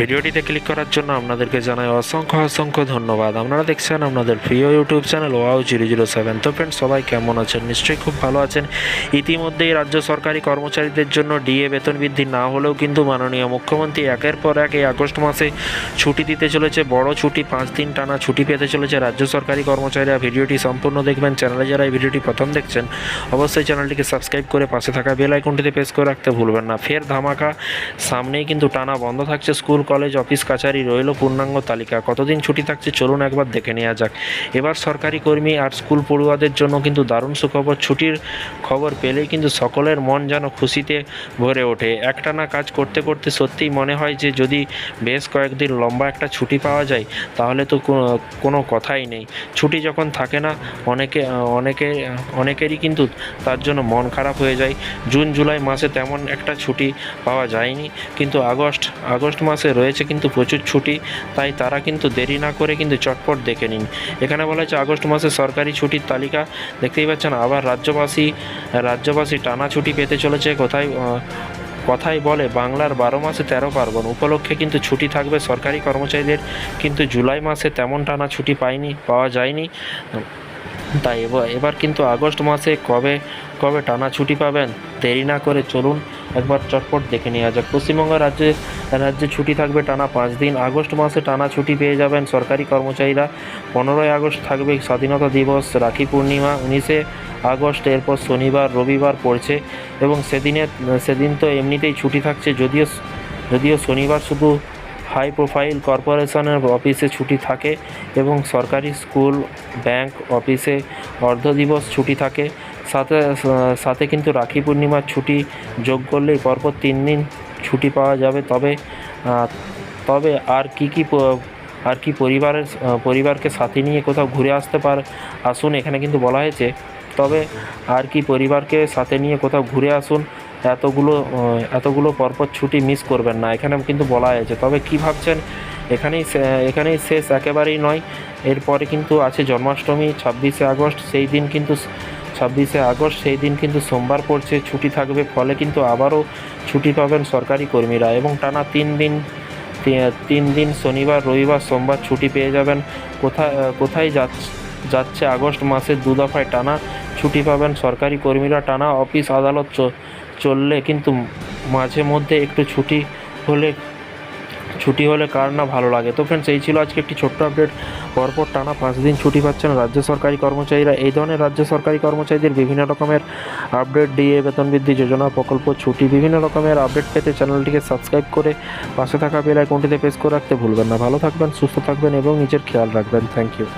ভিডিওটিতে ক্লিক করার জন্য আপনাদেরকে জানাই অসংখ্য অসংখ্য ধন্যবাদ। আপনারা দেখছেন আপনাদের প্রিয় YouTube channel wow zero zero seven তো ফ্রেন্ড সবাই কেমন আছেন? নিশ্চয়ই খুব ভালো আছেন। ইতিমধ্যেই রাজ্য সরকারি কর্মচারীদের জন্য ডিএ বেতন বৃদ্ধি না হলেও কিন্তু মাননীয় মুখ্যমন্ত্রী একের পর এক এই আগস্ট মাসে ছুটি দিতে চলেছে। বড় ছুটি, পাঁচ দিন টানা ছুটি পেতে চলেছে। রাজ্য সরকারি কর্মচারীরা ভিডিওটি সম্পূর্ণ দেখবেন। চ্যানেলে যারা এই ভিডিওটি প্রথম দেখছেন, অবশ্যই চ্যানেলটিকে সাবস্ক্রাইব করে পাশে থাকা বেল আইকনটিতে প্রেস করে রাখতে ভুলবেন না। ফের ধামাকা, সামনেই কিন্তু টানা বন্ধ থাকছে স্কুল কলেজ, অফিস, কাছারি রইল পূর্ণাঙ্গ তালিকা। কতদিন ছুটি থাকছে চলুন একবার দেখে নেওয়া যাক। এবার সরকারি কর্মী আর স্কুল পড়ুয়াদের জন্য কিন্তু দারুণ সুখবর। ছুটির খবর পেলেই কিন্তু সকলের মন যেন খুশিতে ভরে ওঠে। একটানা কাজ করতে করতে সত্যিই মনে হয় যে, যদি বেশ কয়েকদিন লম্বা একটা ছুটি পাওয়া যায়, তাহলে তো কোনো কথাই নেই। ছুটি যখন থাকে না, অনেকে অনেকে, অনেকেরই কিন্তু তার জন্য মন খারাপ হয়ে যায়। জুন, জুলাই মাসে তেমন একটা ছুটি পাওয়া যায়নি। কিন্তু আগস্ট আগস্ট মাসে রয়েছে কিন্তু প্রচুর ছুটি, তাই তারা কিন্তু দেরি না করে কিন্তু চটপট দেখে নিন। এখানে বলা হয়েছে, আগস্ট মাসে সরকারি ছুটির তালিকা, দেখতেই পাচ্ছেন, আবার রাজ্যবাসী রাজ্যবাসী টানা ছুটি পেতে চলেছে। কোথায় কথাই বলে, বাংলার বারো মাসে তেরো পার্বণ। উপলক্ষে কিন্তু ছুটি থাকবে সরকারি কর্মচারীদের, কিন্তু জুলাই মাসে তেমন টানা ছুটি পায়নি পাওয়া যায়নি। তাই এবার কিন্তু আগস্ট মাসে কবে কবে টানা ছুটি পাবেন, দেরি না করে চলুন। একবার চটপট দেখে নেওয়া যাক। পশ্চিমবঙ্গ রাজ্যে রাজ্যে ছুটি থাকবে টানা পাঁচ দিন। আগস্ট মাসে টানা ছুটি পেয়ে যাবেন সরকারি কর্মচারীরা। পনেরোই আগস্ট থাকবে স্বাধীনতা দিবস, রাখি পূর্ণিমা। উনিশে আগস্ট, এরপর শনিবার, রবিবার পড়ছে এবং সেদিনে সেদিন তো এমনিতেই ছুটি থাকছে। যদিও যদিও শনিবার শুধু হাই প্রোফাইল কর্পোরেশনের অফিসে ছুটি থাকে এবং সরকারি স্কুল ব্যাংক অফিসে অর্ধ দিবস ছুটি থাকে। সাথে সাথে কিন্তু রাখি পূর্ণিমার ছুটি যোগ করলেই পরপর তিন দিন ছুটি পাওয়া যাবে। তবে তবে আর কি কি আর কি পরিবারের পরিবারকে সাথে নিয়ে কোথাও ঘুরে আসতে পার, আসুন, এখানে কিন্তু বলা হয়েছে। তবে আর কি পরিবারকে সাথে নিয়ে কোথাও ঘুরে আসুন, এতগুলো এতগুলো পরপর ছুটি মিস করবেন না। এখানে কিন্তু বলা হয়েছে। তবে কি ভাবছেন? এখানেই এখানেই শেষ একেবারেই নয়। এরপরে কিন্তু আছে জন্মাষ্টমী, ছাব্বিশে আগস্ট, সেই দিন কিন্তু ছাব্বিশে আগস্ট, সেই দিন কিন্তু সোমবার পড়ছে, ছুটি থাকবে, ফলে কিন্তু আবারও ছুটি পাবেন সরকারি কর্মীরা এবং টানা তিন দিন তিন দিন শনিবার, রবিবার, সোমবার ছুটি পেয়ে যাবেন। কোথায় কোথায় যাচ্ছে আগস্ট মাসের দু দফায় টানা, ছুটি পাবেন সরকারি কর্মীরা। টানা অফিস আদালত চললে কিন্তু মাঝে মধ্যে একটু ছুটি হলে ছুটি হলে কার না ভালো লাগে। তো ফ্রেন্ডস এই ছিল আজকে একটি ছোট্ট আপডেট পরপর টানা পাঁচ দিন ছুটি পাচ্ছেন রাজ্য সরকারি কর্মচারীরা। এই ধরনের রাজ্য সরকারি কর্মচারীদের বিভিন্ন রকমের আপডেট দিয়ে বেতন বৃদ্ধি, যোজনা, প্রকল্প, ছুটি, বিভিন্ন রকমের আপডেট পেতে চ্যানেলটিকে সাবস্ক্রাইব করে পাশে থাকা বেল কোনটিতে প্রেস করে রাখতে ভুলবেন না। ভালো থাকবেন, সুস্থ থাকবেন এবং নিজের খেয়াল রাখবেন। Thank you